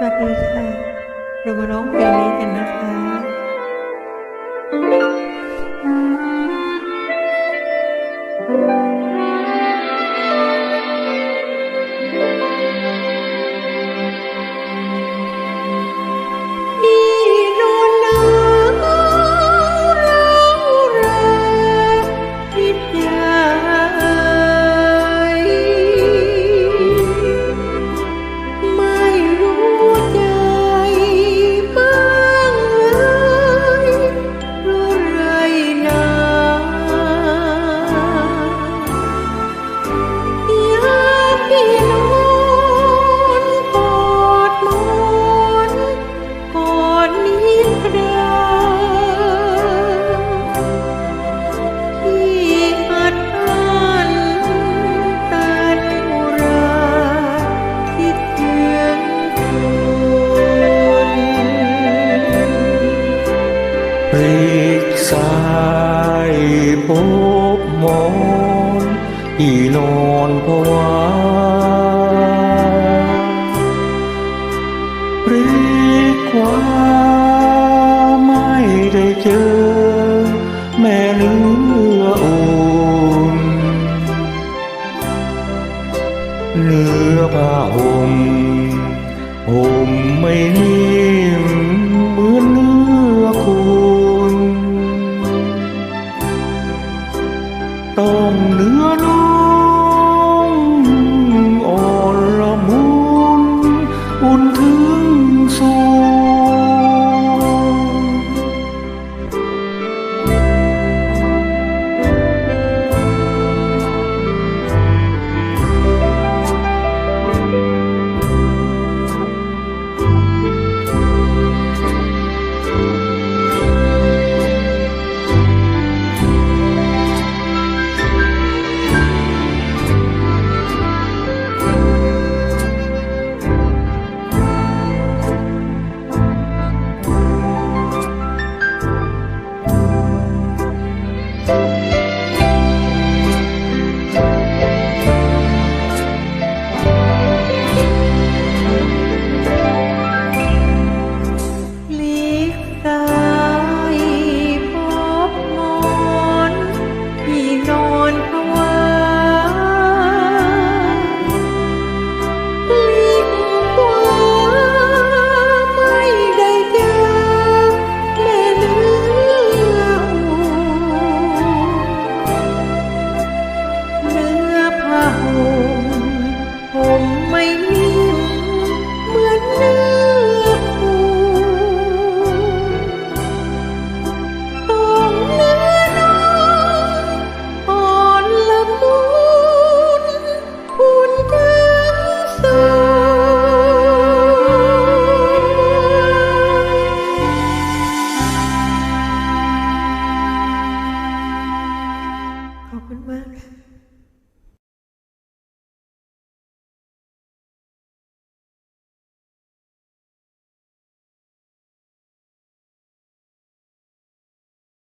สวัสดีค่ะ เรามาร้องเพลงนี้กันนะคะ พบหมอนที่นอนผวาพลิกขวาไม่ได้เจอ แม่เนื้ออุ่นเนื้อผ้าห่มห่มไม่นิ่ม open wound.